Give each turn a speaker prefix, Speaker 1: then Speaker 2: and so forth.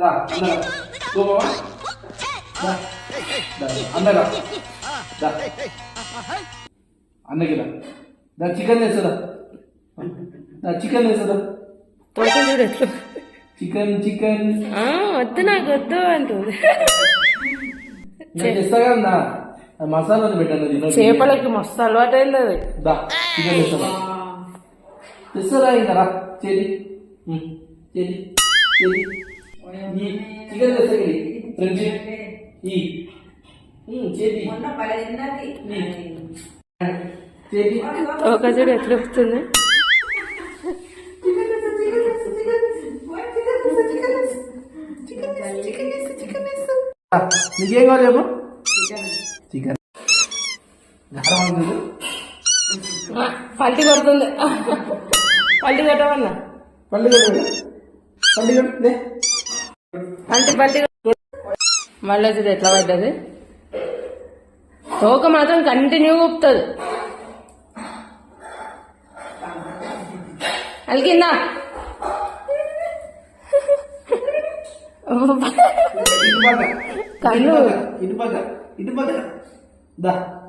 Speaker 1: దా అందరా గోమావా దా దా అందరా దా అన్నకి దా చికెన్ వేస్తుందా దా చికెన్ వేస్తుందా
Speaker 2: తోక చూడు ఎట్లా
Speaker 1: చికెన్ చికెన్.
Speaker 2: ఆ, వద్దు నాకు వద్దు అంటుంది.
Speaker 1: కదా మసాలాలు పెట్టాను.
Speaker 2: చేపలకి మస్తు అలవాటు అయింది అది.
Speaker 1: దా చికెన్ తెస్తావా తెస్తారా ఇంకా రా. చేతి ఉమ్, చేతి తెస్తా ఇది ఫ్రెండ్షిప్ ఈ. చేతి. చేతి.
Speaker 2: తోక చూడు ఎట్లా వస్తుంది
Speaker 1: నీకేం కావాలి చెప్పు? చికెన్.
Speaker 2: పల్టి కొడుతుంది. పల్టి కొట్టమన్నా?
Speaker 1: పల్లి కొట్టు పల్లి కొట్టు
Speaker 2: మళ్ళీ ఎట్లా పడ్డది? తోక మాత్రం కంటిన్యూ ఊపుతుంది.
Speaker 1: పక్క.
Speaker 2: కళ్ళు.
Speaker 1: ఇటు పక్క. ఇటు పక్క. దా.